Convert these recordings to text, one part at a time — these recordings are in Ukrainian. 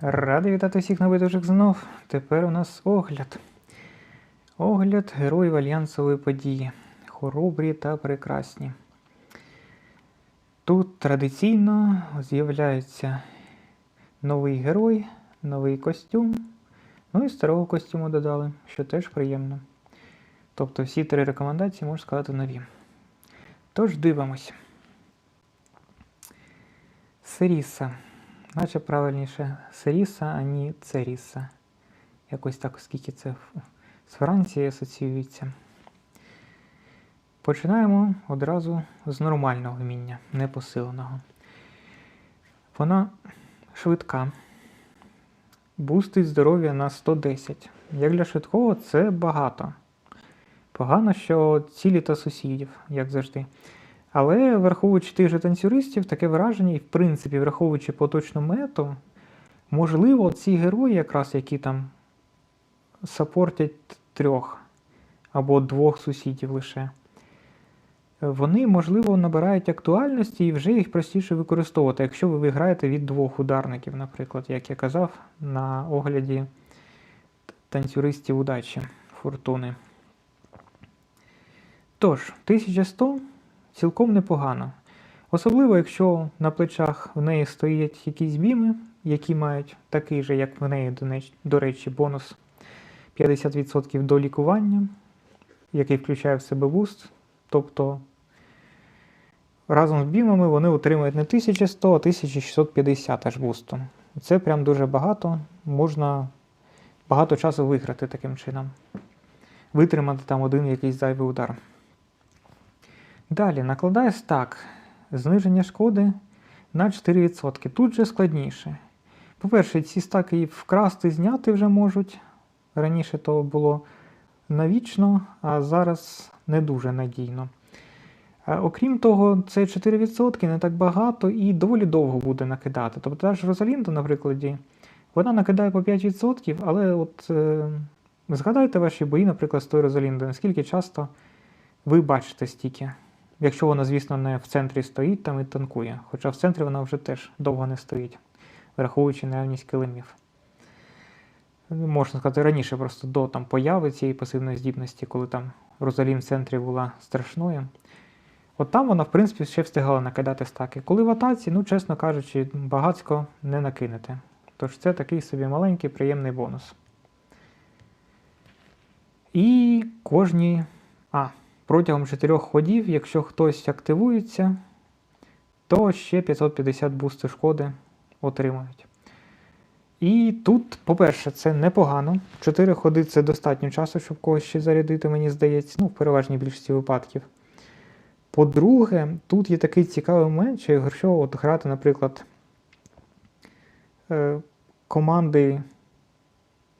Радий вітати всіх на новидужих знов. Тепер у нас огляд. Огляд героїв альянсової події. Хоробрі та прекрасні. Тут традиційно з'являється новий герой, новий костюм. Ну і старого костюму додали, що теж приємно. Тобто всі три рекомендації можна сказати нові. Тож дивимось. Сиріса. Наче правильніше Сиріса, а не Церіса. Якось так, оскільки це з Франції асоціюється. Починаємо одразу з нормального вміння, непосиленого. Вона швидка. Бустить здоров'я на 110. Як для швидкого, це багато. Погано, що цілі та сусідів, як завжди. Але враховуючи тих же танцюристів, таке враження, і в принципі, враховуючи поточну мету, можливо, ці герої, якраз які там сапортять трьох або двох сусідів лише, вони, можливо, набирають актуальності і вже їх простіше використовувати, якщо ви виграєте від двох ударників, наприклад, як я казав на огляді танцюристів удачі фортуни. Тож, 1100 цілком непогано. Особливо, якщо на плечах в неї стоять якісь біми, які мають такий же, як в неї, до речі, бонус 50% до лікування, який включає в себе буст. Тобто разом з бімами вони отримують не 1100, а 1650 аж бусту. Це прям дуже багато. Можна багато часу виграти таким чином. Витримати там один якийсь зайвий удар. Далі накладає стак. Зниження шкоди на 4%. Тут же складніше. По-перше, ці стаки вкрасти, зняти вже можуть. Раніше то було навічно, а зараз не дуже надійно. Окрім того, це 4% не так багато і доволі довго буде накидати. Тобто та ж Розалінда, на вона накидає по 5%, але от е, згадайте ваші бої, наприклад, з тою Розаліндою, наскільки часто ви бачите стільки. Якщо вона, звісно, не в центрі стоїть там і танкує. Хоча в центрі вона вже теж довго не стоїть, враховуючи наявність килимів. Можна сказати, раніше просто до там, появи цієї пасивної здібності, коли там Розалін в центрі була страшною. От там вона, в принципі, ще встигала накидати стаки. Коли в атаці, ну, чесно кажучи, багацько не накинете. Тож це такий собі маленький приємний бонус. І кожні. А, протягом 4 ходів, якщо хтось активується, то ще 550 бусту шкоди отримують. І тут, по-перше, це непогано. 4 ходи це достатньо часу, щоб когось ще зарядити, мені здається, ну, в переважній більшості випадків. По-друге, тут є такий цікавий момент, що якщо от грати, наприклад, е, команди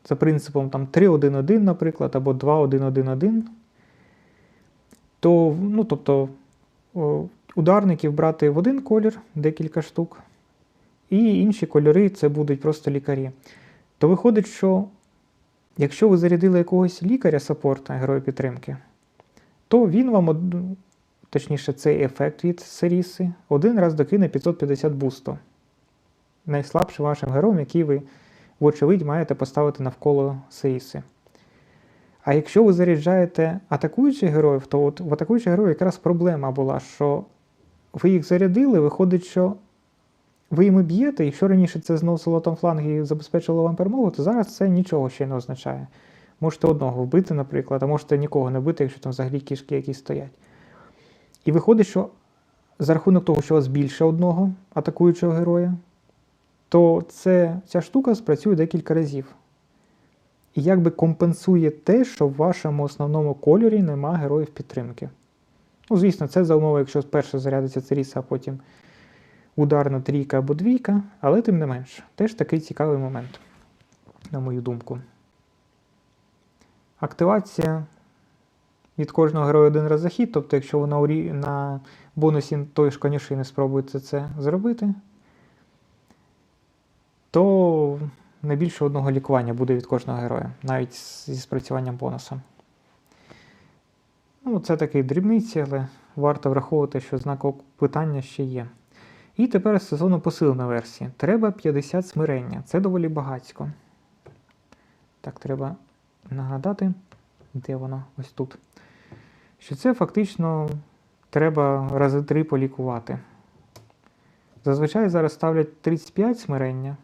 за принципом там 3-1-1, наприклад, або 2-1-1-1, то, ну, тобто, ударників брати в один колір, декілька штук, і інші кольори це будуть просто лікарі. То виходить, що якщо ви зарядили якогось лікаря саппорта, героя підтримки, то він вам, точніше, цей ефект від Серіси, один раз докине 550 бусту. Найслабшим вашим героєм, який ви, вочевидь, маєте поставити навколо Серіси. А якщо ви заряджаєте атакуючих героїв, то от в атакуючих героїв якраз проблема була, що ви їх зарядили, виходить, що ви їми б'єте, якщо раніше це зносило там фланги і забезпечило вам перемогу, то зараз це нічого ще не означає. Можете одного вбити, наприклад, а можете нікого не бити, якщо там взагалі кішки якісь стоять. І виходить, що за рахунок того, що у вас більше одного атакуючого героя, то це, ця штука спрацює декілька разів. І якби компенсує те, що в вашому основному кольорі нема героїв підтримки. Ну, звісно, це за умови, якщо перше зарядиться Церіса, а потім ударна трійка або двійка, але тим не менш, теж такий цікавий момент, на мою думку. Активація від кожного героя один раз захід, тобто, якщо ви на, урі... на бонусі тої ж конюшини спробуєте це зробити, то не більше одного лікування буде від кожного героя, навіть зі спрацюванням бонуса. Ну, це такий дрібниці, але варто враховувати, що знак питання ще є. І тепер стосовно посиленої версії. Треба 50 смирення. Це доволі багатько. Так, треба нагадати, де воно? Ось тут. Що це фактично треба рази три полікувати. Зазвичай зараз ставлять 35 смирення,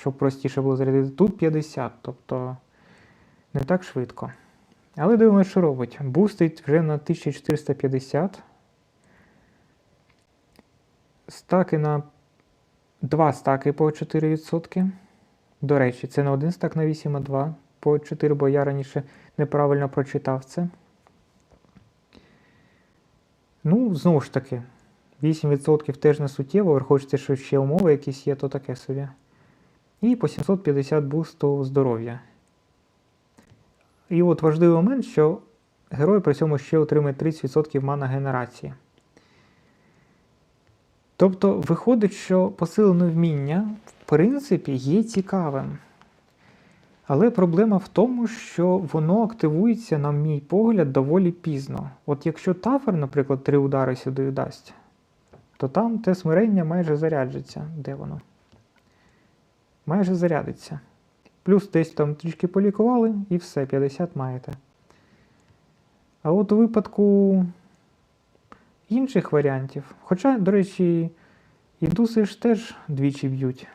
щоб простіше було зарядити. Тут 50, тобто не так швидко. Але дивимося, що робить. Бустить вже на 1450. Стаки на 2 стаки по 4%. До речі, це не один стак на 8, а 2 по 4, бо я раніше неправильно прочитав це. Ну, знову ж таки, 8% теж не суттєво, враховуючи, що ще умови якісь є, то таке собі. І по 750 бусту здоров'я. І от важливий момент, що герой при цьому ще отримує 30% мана генерації. Тобто виходить, що посилене вміння, в принципі, є цікавим. Але проблема в тому, що воно активується, на мій погляд, доволі пізно. От якщо тафер, наприклад, три удари сюди дасть, то там те смирення майже заряджиться. Де воно? Майже зарядиться. Плюс десь там трішки полікували і все, 50 маєте. А от у випадку інших варіантів, хоча, до речі, індуси ж теж двічі б'ють.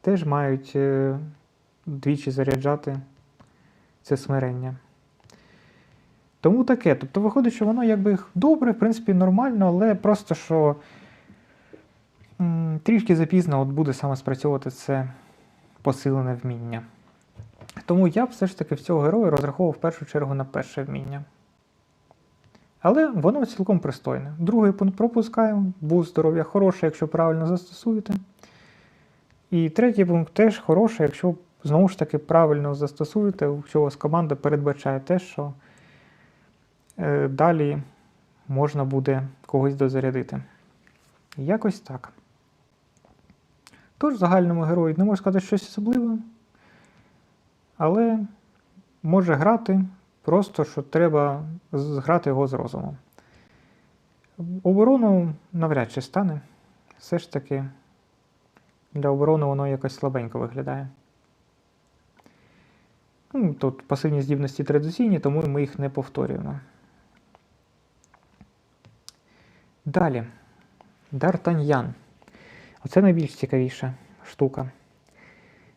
Теж мають е, двічі заряджати це смирення. Тому таке. Тобто виходить, що воно якби добре, в принципі, нормально, але просто що трішки запізно от буде саме спрацьовувати це посилене вміння. Тому я б все ж таки в цього героя розраховував в першу чергу на перше вміння. Але воно цілком пристойне. Другий пункт пропускаємо, був здоров'я хороше, якщо правильно застосуєте. І третій пункт теж хороший, якщо знову ж таки правильно застосуєте, якщо у вас команда передбачає те, що е, далі можна буде когось дозарядити. Якось так. Тож, загальному герою не можу сказати щось особливе, але може грати, просто що треба зграти його з розумом. Оборону навряд чи стане. Все ж таки. Для оборони воно якось слабенько виглядає. Ну, Тут пасивні здібності традиційні, тому ми їх не повторюємо. Далі. Дартаньян. Оце найбільш цікавіша штука.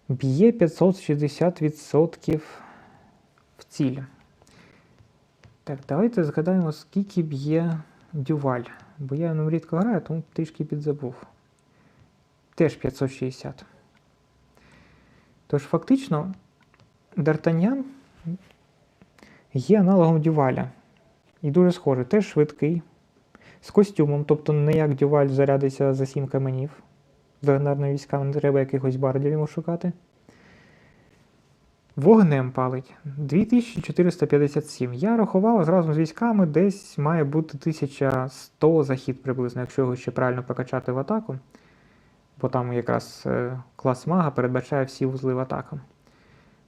Б'є 560% в ціль. Так, давайте згадаємо, скільки б'є дюваль. Бо я ним рідко граю, тому трішки підзабув теж 560. Тож, фактично, Д'Артаньян є аналогом Дюваля. І дуже схожий, теж швидкий, з костюмом, тобто не як Дюваль зарядиться за 7 каменів. Легендарними військами не треба якихось бардів йому шукати. Вогнем палить 2457. Я рахував разом з військами, десь має бути 1100 захід приблизно, якщо його ще правильно прокачати в атаку бо там якраз е, клас мага передбачає всі вузли в атаку.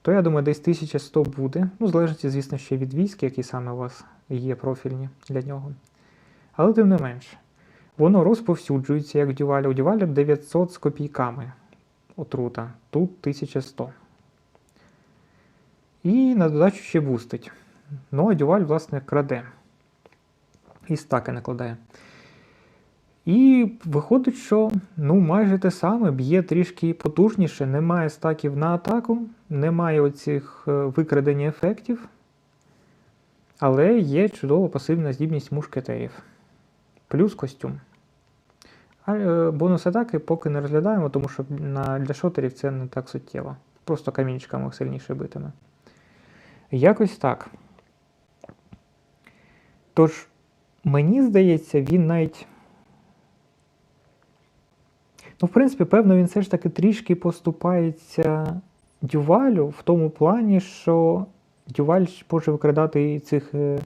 То я думаю, десь 1100 буде. Ну, залежить, звісно, ще від військ, які саме у вас є профільні для нього. Але тим не менше, воно розповсюджується як дюваля. У дюваля 900 з копійками отрута, тут 1100. І на додачу ще бустить. Ну, а дюваль, власне, краде. І стаки накладає. І виходить, що ну, майже те саме б'є трішки потужніше, немає стаків на атаку, немає оцих е, викрадення ефектів, але є чудова пасивна здібність мушкетерів. Плюс костюм. Е, бонус атаки поки не розглядаємо, тому що на, для шотерів це не так суттєво. Просто камінчиками сильніше битиме. Якось так. Тож, мені здається, він навіть. Ну, в принципі, певно, він все ж таки трішки поступається дювалю в тому плані, що дюваль може викрадати цих е,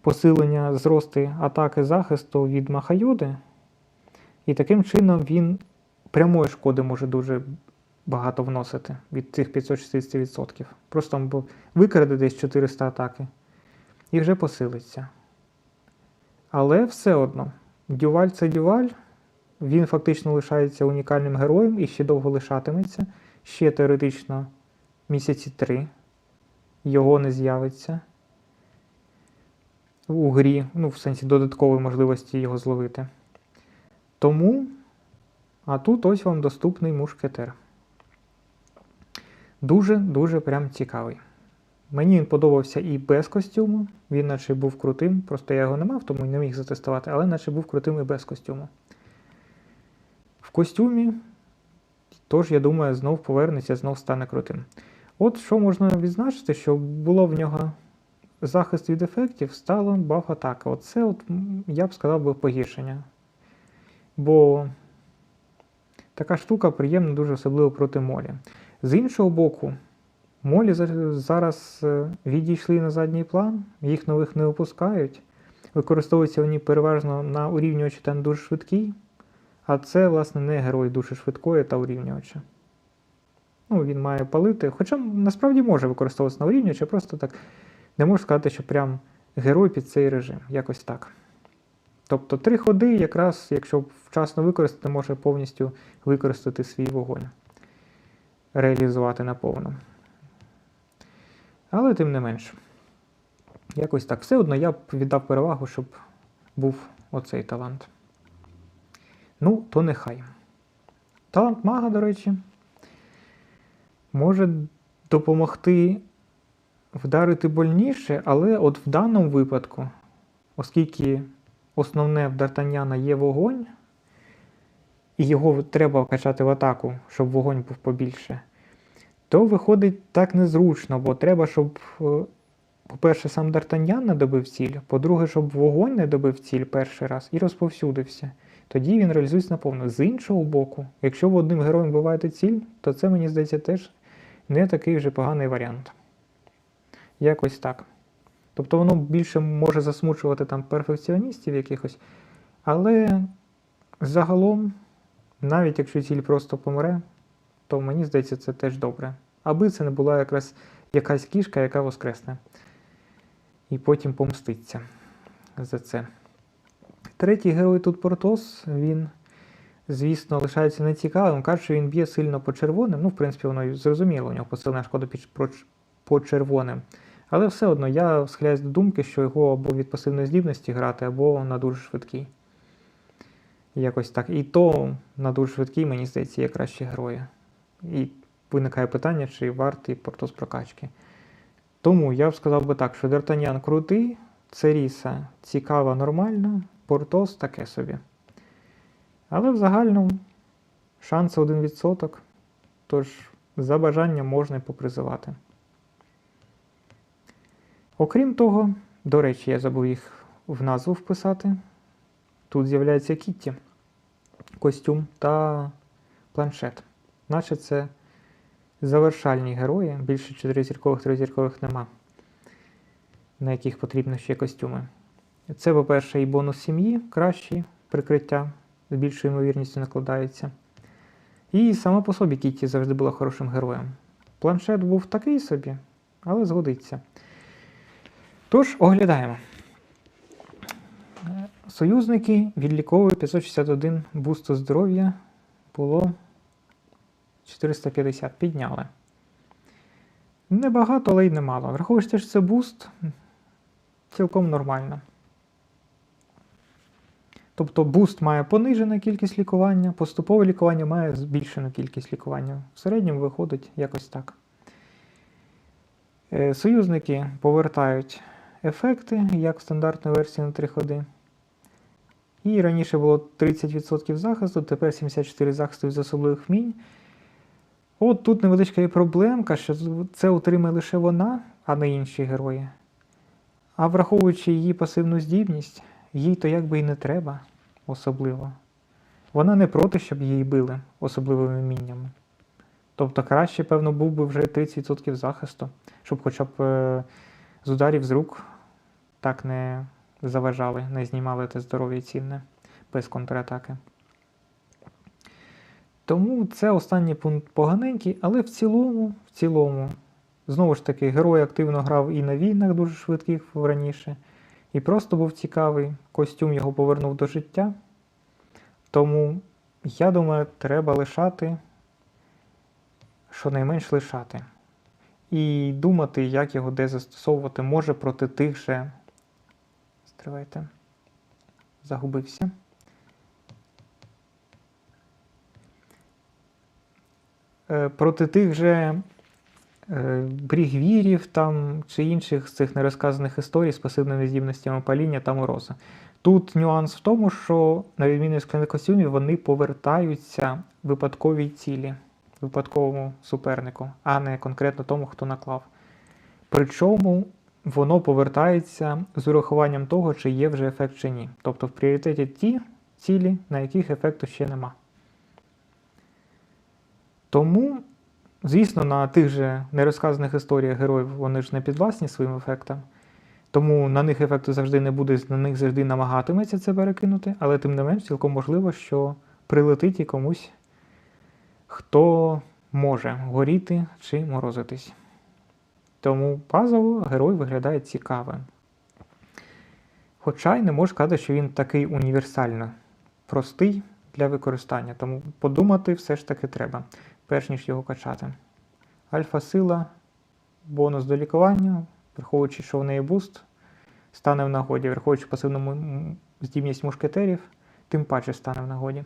посилення зрости атаки захисту від Махайоди. І таким чином він прямої шкоди може дуже багато вносити від цих 560%. Просто викраде десь 400 атаки і вже посилиться. Але все одно, Дюваль це Дюваль, він фактично лишається унікальним героєм і ще довго лишатиметься. Ще теоретично місяці три його не з'явиться у грі, ну, в сенсі додаткової можливості його зловити. Тому, а тут ось вам доступний мушкетер. Дуже-дуже прям цікавий. Мені він подобався і без костюму, він наче був крутим, просто я його не мав, тому не міг затестувати, але наче був крутим і без костюму. В костюмі, тож, я думаю, знов повернеться, знов стане крутим. От що можна відзначити, що було в нього захист від ефектів, стало баф атака. Оце, от, я б сказав, би погіршення. Бо така штука приємна дуже особливо проти молі. З іншого боку, молі зараз е, відійшли на задній план, їх нових не випускають. Використовуються вони переважно на урівнювачі та дуже швидкий, а це, власне, не герой дуже швидкої та урівнювача. Ну, він має палити, хоча насправді може використовуватися на урівнювачі, просто так не можу сказати, що прям герой під цей режим. Якось так. Тобто три ходи, якраз, якщо вчасно використати, може повністю використати свій вогонь, реалізувати наповну. Але тим не менш, якось так. Все одно я б віддав перевагу, щоб був оцей талант. Ну, то нехай. Талант мага, до речі, може допомогти вдарити больніше, але от в даному випадку, оскільки основне в Д'Артаньяна є вогонь, і його треба качати в атаку, щоб вогонь був побільше, то виходить так незручно, бо треба, щоб, е, по-перше, сам Д'Артаньян не добив ціль, по-друге, щоб вогонь не добив ціль перший раз і розповсюдився. Тоді він реалізується наповну. З іншого боку, якщо ви одним героєм вбиваєте ціль, то це, мені здається, теж не такий вже поганий варіант. Якось так. Тобто воно більше може засмучувати там перфекціоністів якихось, але загалом, навіть якщо ціль просто помре, то мені здається, це теж добре. Аби це не була якраз якась кішка, яка воскресне. І потім помститься за це. Третій герой тут Портос, він, звісно, лишається нецікавим. Каже, що він б'є сильно по червоним. Ну, в принципі, воно зрозуміло, у нього посилена шкода по червоним. Але все одно я схиляюсь до думки, що його або від пасивної здібності грати, або на дуже швидкий. Якось так. І то на дуже швидкий, мені здається, є кращі герої. І виникає питання, чи вартий Портос прокачки. Тому я б сказав би так, що Д'Артаньян крутий, Церіса цікава, нормальна, Портос таке собі. Але в загальному шанси 1%, тож за бажанням можна і попризивати. Окрім того, до речі, я забув їх в назву вписати. Тут з'являється Кітті, костюм та планшет. Наче це завершальні герої, більше 4 зіркових, 3 зіркових нема, на яких потрібно ще костюми. Це, по-перше, і бонус сім'ї, кращий прикриття, з більшою ймовірністю накладається. І сама по собі Кітті завжди була хорошим героєм. Планшет був такий собі, але згодиться. Тож, оглядаємо. Союзники відліковують 561 бусту здоров'я. Було 450. Підняли. Небагато, але й немало. Враховуючи, що це буст, цілком нормально. Тобто буст має понижену кількість лікування, поступове лікування має збільшену кількість лікування. В середньому виходить якось так. Е, Союзники повертають ефекти, як в стандартної версії на 3 ходи. І раніше було 30% захисту, тепер 74% захисту від особливих вмінь. От тут невеличка є проблемка, що це отримає лише вона, а не інші герої. А враховуючи її пасивну здібність, їй то якби і не треба особливо. Вона не проти, щоб її били особливими вміннями. Тобто краще, певно, був би вже 30% захисту, щоб хоча б е, з ударів з рук так не заважали, не знімали те здоров'я цінне без контратаки. Тому це останній пункт поганенький, але в цілому, в цілому, знову ж таки, герой активно грав і на війнах дуже швидких раніше, і просто був цікавий. Костюм його повернув до життя. Тому, я думаю, треба лишати, щонайменш лишати. І думати, як його де застосовувати, може проти тих же. Стривайте. Загубився. Е, проти тих же е, брігвірів там, чи інших з цих нерозказаних історій з пасивними здібностями паління та мороза. Тут нюанс в тому, що, на відміну від скляних костюмів, вони повертаються випадковій цілі, випадковому супернику, а не конкретно тому, хто наклав. Причому воно повертається з урахуванням того, чи є вже ефект чи ні. Тобто в пріоритеті ті цілі, на яких ефекту ще нема. Тому, звісно, на тих же нерозказаних історіях героїв вони ж не підвласні своїм ефектам. Тому на них ефекту завжди не буде, на них завжди намагатиметься це перекинути, але тим не менш, цілком можливо, що прилетить і комусь, хто може горіти чи морозитись. Тому базово герой виглядає цікавим. Хоча й не можу сказати, що він такий універсально простий для використання, тому подумати все ж таки треба перш ніж його качати. Альфа-сила, бонус до лікування, враховуючи, що в неї буст, стане в нагоді, враховуючи пасивну здібність мушкетерів, тим паче стане в нагоді.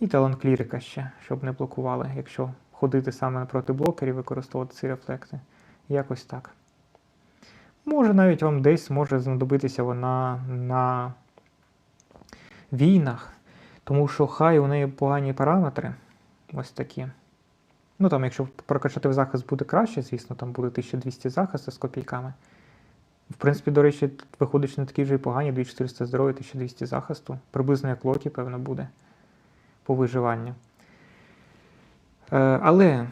І талант клірика ще, щоб не блокували, якщо ходити саме проти блокерів, використовувати ці рефлекти. Якось так. Може, навіть вам десь може знадобитися вона на війнах, тому що хай у неї погані параметри. Ось такі. Ну там, якщо прокачати в захист буде краще, звісно, там буде 1200 захисту з копійками. В принципі, до речі, виходить не такі вже і погані, 2400 здоров'я, 1200 захисту. Приблизно як локі, певно, буде по виживанню. Е, але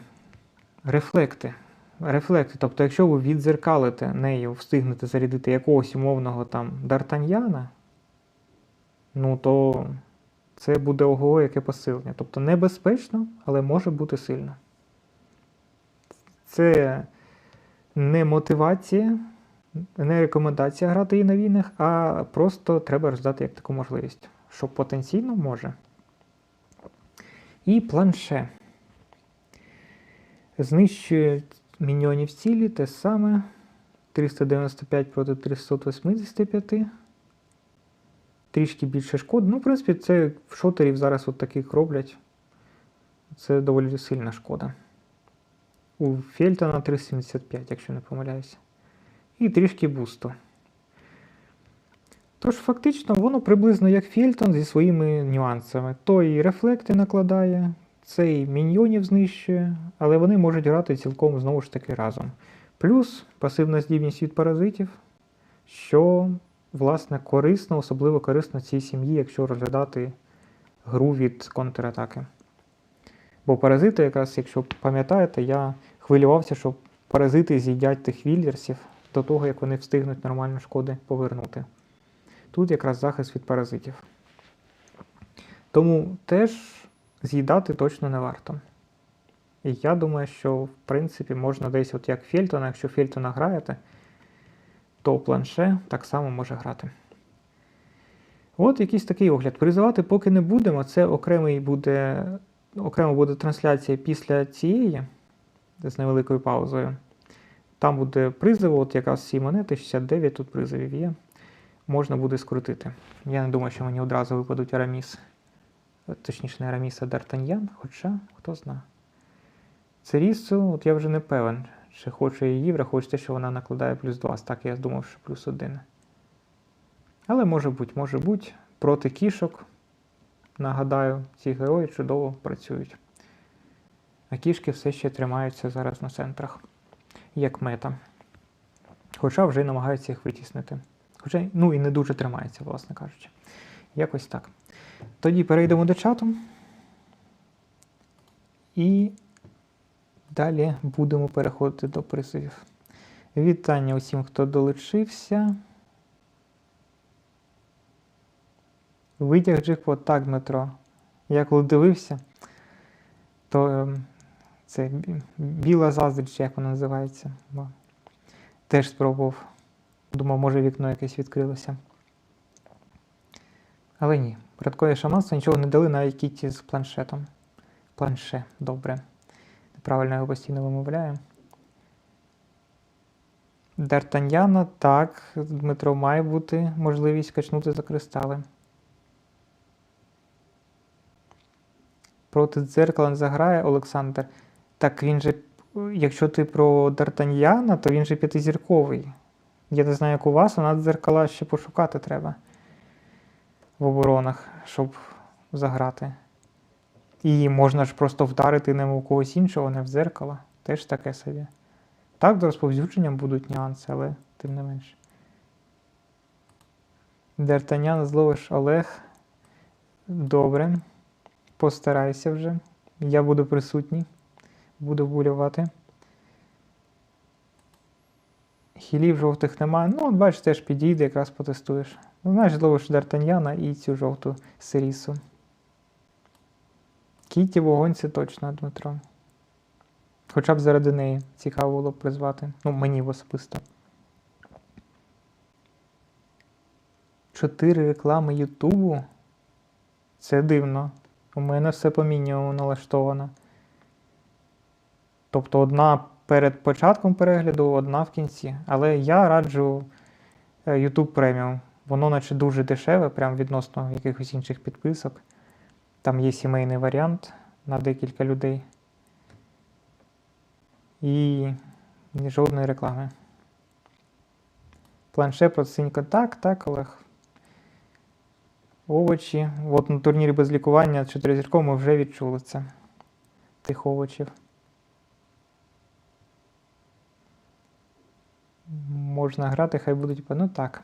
рефлекти. Рефлекти, тобто, якщо ви відзеркалите нею, встигнете зарядити якогось умовного там Д'Артаньяна, ну то це буде ого, яке посилення. Тобто небезпечно, але може бути сильно. Це не мотивація, не рекомендація грати її на війнах, а просто треба роздати як таку можливість, що потенційно може. І планше. Знищує міньйонів цілі те саме. 395 проти 385 трішки більше шкоди. Ну, в принципі, це в шотерів зараз от таких роблять. Це доволі сильна шкода. У Фельтона 375, якщо не помиляюся. І трішки бусту. Тож, фактично, воно приблизно як Фельтон зі своїми нюансами. Той рефлекти накладає, цей міньйонів знищує, але вони можуть грати цілком знову ж таки разом. Плюс пасивна здібність від паразитів, що власне, корисно, особливо корисно цій сім'ї, якщо розглядати гру від контратаки. Бо паразити, якраз, якщо пам'ятаєте, я хвилювався, що паразити з'їдять тих віллерсів до того, як вони встигнуть нормально шкоди повернути. Тут якраз захист від паразитів. Тому теж з'їдати точно не варто. І я думаю, що в принципі можна десь, от як Фельтона, якщо Фельтона граєте, то планше так само може грати. От якийсь такий огляд. Призивати поки не будемо. Це окремий буде, окремо буде трансляція після цієї, з невеликою паузою. Там буде призив, от якраз всі монети, 69 тут призовів є. Можна буде скрутити. Я не думаю, що мені одразу випадуть Араміс. Точніше, не Араміс, а Д'Артаньян, хоча хто знає. Церісу, от я вже не певен. Чи хочу її, враховуючи те, що вона накладає плюс 2. Так, я думав, що плюс 1. Але може бути, може бути. Проти кішок, нагадаю, ці герої чудово працюють. А кішки все ще тримаються зараз на центрах, як мета. Хоча вже й намагаються їх витіснити. Хоча, ну і не дуже тримається, власне кажучи. Якось так. Тоді перейдемо до чату. І Далі будемо переходити до призовів. Вітання усім, хто долучився. Витяг джекпот, так, Дмитро. Я коли дивився, то ем, це біла заздріч, як вона називається. Теж спробував Думав, може вікно якесь відкрилося. Але ні, порядкове шаманство нічого не дали навіть кіті з планшетом. Планше, добре. Неправильно його постійно вимовляю. Д'Артаньяна, так, Дмитро, має бути можливість качнути за кристали. Проти дзеркала не заграє Олександр. Так він же, якщо ти про Д'Артаньяна, то він же п'ятизірковий. Я не знаю, як у вас, а на дзеркала ще пошукати треба в оборонах, щоб заграти. І можна ж просто вдарити ним у когось іншого, не в дзеркало. Теж таке собі. Так, до розповсюдження будуть нюанси, але тим не менше. Д'Артанян, зловиш Олег. Добре. Постарайся вже. Я буду присутній. Буду вболювати. Хілів жовтих немає. Ну, от бачиш, теж підійде, якраз потестуєш. Ну, знаєш, зловиш Д'Артаньяна і цю жовту Сирісу. Кіті вогонь це точно, Дмитро. Хоча б заради неї цікаво було б призвати. Ну, мені особисто. Чотири реклами Ютубу. Це дивно. У мене все по мінімуму налаштовано. Тобто одна перед початком перегляду, одна в кінці. Але я раджу е, YouTube Premium. Воно наче дуже дешеве, прям відносно якихось інших підписок. Там є сімейний варіант на декілька людей. І жодної реклами. Планше проценько так, так, Олег. Овочі. От на турнірі без лікування 4 ми вже відчули це. Тих овочів. Можна грати, хай будуть. Ну так.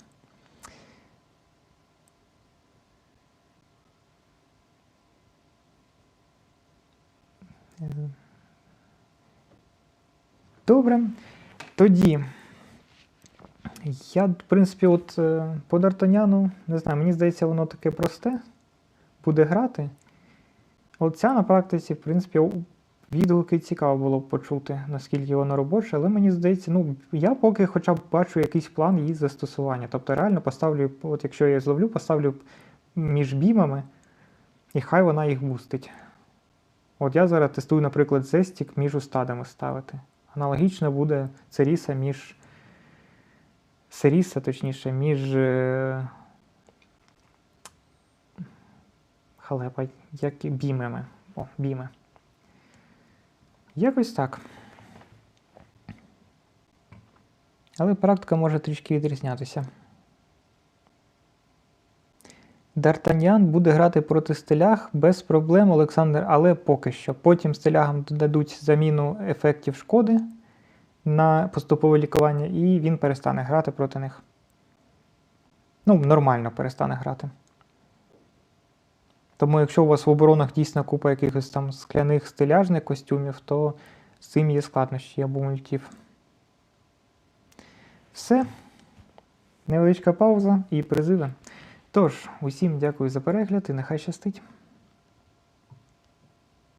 Добре. Тоді. Я, в принципі, от е, по Д'Артаняну, не знаю, мені здається, воно таке просте. Буде грати. От ця на практиці, в принципі, відгуки цікаво було б почути, наскільки воно робоче, але мені здається, ну, я поки хоча б бачу якийсь план її застосування. Тобто реально поставлю, от якщо я зловлю, поставлю між бімами, і хай вона їх бустить. От я зараз тестую, наприклад, зестік між устадами ставити. Аналогічно буде Церіса між. Серіса, точніше, між. е, Халепа, як і бімами. О, біми. Якось так. Але практика може трішки відрізнятися. Д'Артаньян буде грати проти стилях без проблем, Олександр, але поки що. Потім стилягам додадуть заміну ефектів шкоди на поступове лікування, і він перестане грати проти них. Ну, нормально перестане грати. Тому, якщо у вас в оборонах дійсно купа якихось там скляних стиляжних костюмів, то з цим є складнощі або мультів. Все. Невеличка пауза і призиви. Тож, усім дякую за перегляд і нехай щастить.